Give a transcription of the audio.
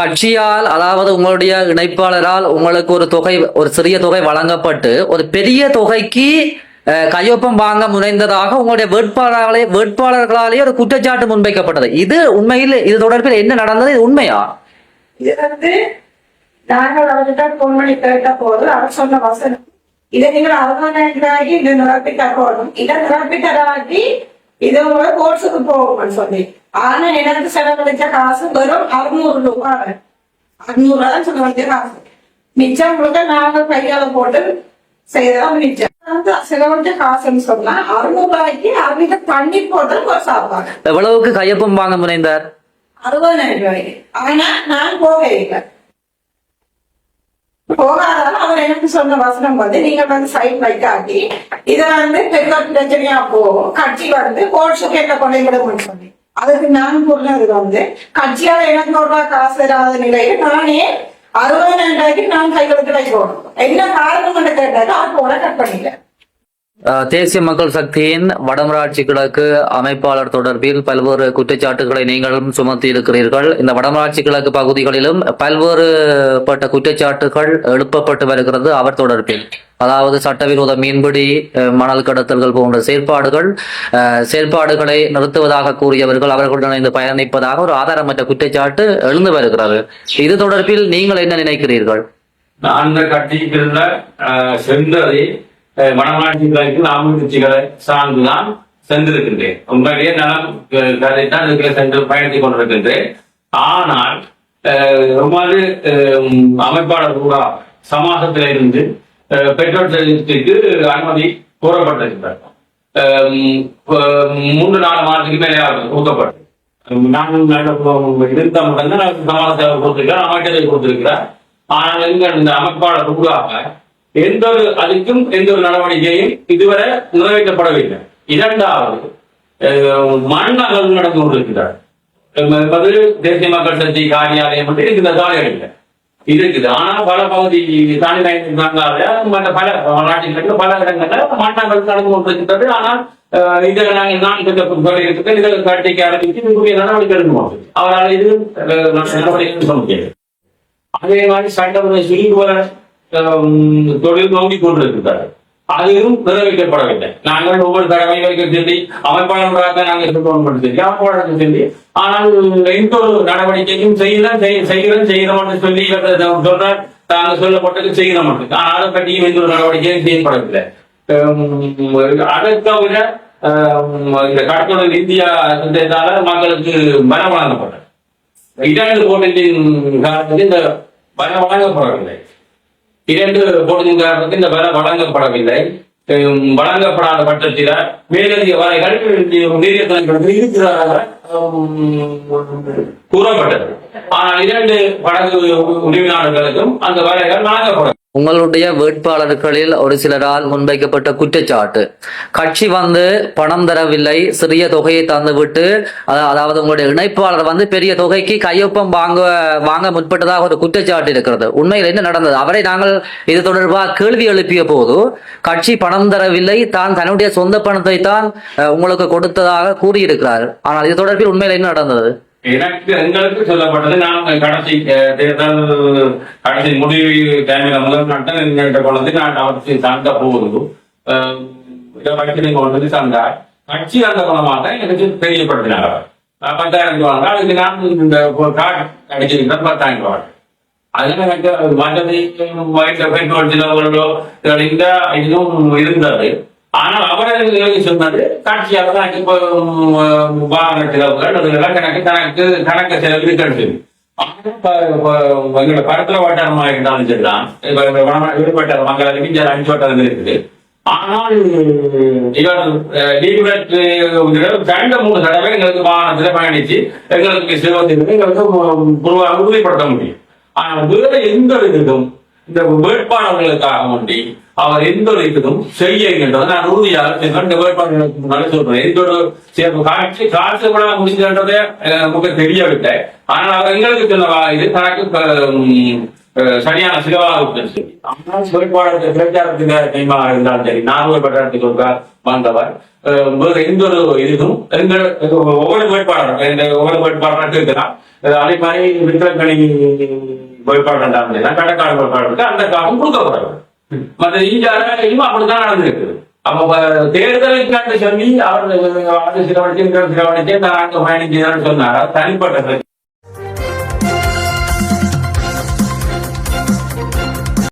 கட்சியால் அதாவது உங்களுடைய இணைப்பாளரால் உங்களுக்கு ஒரு தொகை ஒரு சிறிய தொகை வழங்கப்பட்டு ஒரு பெரிய தொகைக்கு கையொப்பம் வாங்க முனைந்ததாக உங்களுடைய வேட்பாளர்களே வேட்பாளர்களாலேயே ஒரு குற்றச்சாட்டு முன்வைக்கப்பட்டது. இது உண்மையில் இது தொடர்பில் என்ன நடந்தது? இது உண்மையா? இது வந்து நாங்கள் அவர்கிட்ட போன் பண்ணி கேட்ட போது அவர் சொன்ன வசனம். இதை நீங்கள் அவமானி இது இதை நிரப்பித்தராகி உங்களை கோர்ஸுக்கு போகும்னு சொல்லி ஆனா எனக்கு செலவழிச்ச காசு வெறும் அறுநூறு ரூபாய் அறுநூறு ரூபாய் செலவழிச்ச காசு மிச்சம் முழுக்க நாங்கள் கையால போட்டு செய்யறோம் மிச்சம் செலவழிச்ச காசுன்னு சொன்னா அறுநூறு ரூபாய்க்கு அவங்க தண்ணி போட்டு ஒரு சாப்பாடு எவ்வளவுக்கு கையொப்பம் வாங்க முனைந்தார் அறுபதாயிரம் ரூபாய்க்கு ஆனா நான் இல்லை போகாதால அவர் எனக்கு சொன்ன வசனம் வந்து நீங்க வந்து சைட் வைக்காட்டி இத வந்து பெரிய பிரச்சனையா போகும் கட்சி வந்து கோர்ட்ஸுக்கு என்ன கொண்டு விடும்னு சொல்லி. அதுக்கு நான் புரிஞ்சது வந்து கட்சியால எனக்கு ஒரு ரூபாய் காசு தராத நிலையில நானே அறுபதாயிரம் ரூபாய்க்கு நான் கைகளுக்கு கை போடணும். என்ன காரணம் கேட்டாரு அப்போ போல கட் பண்ணிட்டேன் தேசிய மக்கள் சக்தியின் வடமராட்சி கிழக்கு அமைப்பாளர் தொடர்பில் பல்வேறு குற்றச்சாட்டுகளை நீங்களும் சுமத்தி இருக்கிறீர்கள். இந்த வடமராட்சி கிழக்கு பகுதிகளிலும் பல்வேறு பட்ட குற்றச்சாட்டுகள் எழுப்பப்பட்டு வருகிறது அவர் தொடர்பில். அதாவது சட்டவிரோத மீன்பிடி மணல் கடத்தல்கள் போன்ற செயற்பாடுகள் செயற்பாடுகளை நிறுத்துவதாக கூறியவர்கள் அவர்களுடன் இணைந்து பயணிப்பதாக ஒரு ஆதாரமற்ற குற்றச்சாட்டு எழுந்து வருகிறது. இது தொடர்பில் நீங்கள் என்ன நினைக்கிறீர்கள்? நான் அந்த சென்றதை அஹ், வடமாநில நாம கட்சிகளை சார்ந்துதான் சென்றிருக்கின்றேன் உங்களுடைய நலம் அஹ், கருதித்தான் சென்று பயணித்துக் கொண்டிருக்கின்றேன் ஆனால் அஹ், எவ்வாறு அமைப்பாளர் கூட சமாசத்தில இருந்து அஹ், பெட்ரோல் செலுத்திக்கு அனுமதி கோரப்பட்டிருக்கிறார் மூன்று நாலு மாதத்துக்கு மேலே கொடுக்கப்பட்டது நாங்கள் இருந்த மட்டும்தான் நான் கொடுத்திருக்கிறார் அமைச்சரை கொடுத்திருக்கிறார் ஆனால் எங்க இந்த அமைப்பாளர் உருவாக எந்த ஒரு அதுக்கும் எந்த ஒரு நடவடிக்கையும் இதுவரை நிறைவேற்றப்படவில்லை. இரண்டாவது மண் அகழ்வு நடந்து கொண்டிருக்கிறார் தேசிய மக்கள் சக்தி காரியாலயம் வந்து இந்த காரியாலயம் இருக்குது. ஆனா பல பகுதி தாண்டி மற்ற பல நாட்டில் பல இடங்கள்ல மண்ணாங்கல் நடந்து கொண்டிருக்கிறது. ஆனால் இதை நாங்கள் நான் சொல்லியிருக்கிறேன் இதை கட்டிக்க ஆரம்பித்து இதுக்குரிய நடவடிக்கை எடுக்கணும் அவரால் இது அஹ், நடவடிக்கை சொல்ல முடியாது அதே மாதிரி சட்டம் சுருங்குவர தொழில் நோக்கி கொண்டிருக்கிறார்கள் அதுவும் நிறைவேற்றப்படவில்லை. நாங்கள் ஒவ்வொரு தடவை சொல்லி அமைப்பாளர்களாக நாங்கள் இருக்கோம் சொல்லி அமைப்பாளர்கள் சொல்லி ஆனால் எந்த ஒரு நடவடிக்கையும் செய்யலாம் செய்கிறோம் செய்கிறோம் சொல்லி இவர் சொல்றார். சொல்லப்பட்டது செய்கிறோம் மட்டும் ஆனால் அதை பற்றியும் எந்த ஒரு நடவடிக்கையும் செய்யப்படவில்லை. ஹம், அதை தவிர இந்த கடத்தொழில் இந்தியா திட்டத்தால மக்களுக்கு மனம் வழங்கப்பட்டது. இரண்டு போட்டியின் காரணத்தில் இந்த வர வழங்கப்படவில்லை. இரண்டு போட்டியின் காரணத்தில் இந்த வர வழங்கப்படவில்லை. வழங்கப்படாத பட்சத்தில மேலதிக வரைகள் நீதியத்திற்கு இருக்கிறதாக கூறப்பட்டது. ஆனால் இரண்டு படகு உரிமையாளர்களுக்கும் அந்த வரைகள் வழங்கப்படும். உங்களுடைய வேட்பாளர்களில் ஒரு சிலரால் முன்வைக்கப்பட்ட குற்றச்சாட்டு. கட்சி வந்து பணம் தரவில்லை சிறிய தொகையை தந்துவிட்டு அதாவது உங்களுடைய இணைப்பாளர் வந்து பெரிய தொகைக்கு கையொப்பம் வாங்க வாங்க முற்பட்டதாக ஒரு குற்றச்சாட்டு இருக்கிறது. உண்மையில் என்ன நடந்தது? அவரை நாங்கள் இது தொடர்பாக கேள்வி எழுப்பிய போது கட்சி பணம் தரவில்லை தான் தன்னுடைய சொந்த பணத்தை தான் உங்களுக்கு கொடுத்ததாக கூறியிருக்கிறார். ஆனால் இது தொடர்பில் உண்மையில் என்ன நடந்தது? எனக்கு எங்களுக்கு சொல்லப்பட்டது நான் கடைசி தேர்தல் கடைசி முடிவு டைமில் முதல் நாட்டம் எங்கள்கிட்ட கொண்டு நான் அவருக்கு தங்க போகுது அஹ், இதை வச்சு நீங்க கட்சி அந்த குணமாக எனக்கு தெரியப்படுத்தினார் பத்தாயிரம் ரூபாய் அதுக்கு நான் இந்த கார்டு அடிச்சிருக்கிறேன் பத்தாயிரம் ரூபாய். அதனால எனக்கு மற்றது வயசு பெட்ரோல் செலவுகளோ இந்த இதுவும் இருந்தது. ஆனால் அவர்கள் சொன்னது காட்சியாக தான் இப்போ வாகன செலவுகள் அதெல்லாம் கணக்கு கணக்கு கணக்கு செலவு இருக்கிறது எங்களோட பரத்துல வட்டாரமா இருந்தாலும் சரிதான். இப்ப இந்த வன- விடுபட்ட அஞ்சு வட்டாரம் இருக்குது. ஆனால் ரெண்டு மூணு தடவை எங்களுக்கு வாகனத்துல பயணிச்சு எங்களுக்கு சிறுவத்திற்கு எங்களுக்கு உறுதிப்படுத்த முடியும். ஆனால் வேற எந்த இதுக்கும் இந்த வேட்பாளர்களுக்காக வேண்டி அவர் எந்த செய்ய இதுக்கும் நான் உறுதியாக கண்டு ரெண்டு வேட்பாளர்களுக்கு சொல்றேன். எந்த ஒரு காட்சி காட்சி கூட முடிஞ்சன்றதே நமக்கு தெரியவில்லை ஆனால் அவர் எங்களுக்கு சொன்னவா இது தனக்கு சரியான சிலவாக இருக்குன்னு பிரச்சாரத்துக்கு டைமாக இருந்தாலும் சரி நாகூர் பட்டாளத்துக்கு ஒருக்கா வந்தவர். வேறு எந்த ஒரு இதுவும் எங்கள் ஒவ்வொரு வேட்பாளர் இந்த ஒவ்வொரு வேட்பாளராக இருக்கிறார் அதே மாதிரி விக்கிரக்கணி வேட்பாளர் கடற்காடு வேட்பாளருக்கு அந்த காலம் கொடுக்கப்படாது மற்ற இந்தியாவிலும் அப்படித்தான் நடந்திருக்கு அப்ப தேர்தலுக்காண்டு சொல்லி அவர் அது சிலவழிச்சு சிலவழிச்சு நான் அங்க பயணம் செய்தான்னு தனிப்பட்ட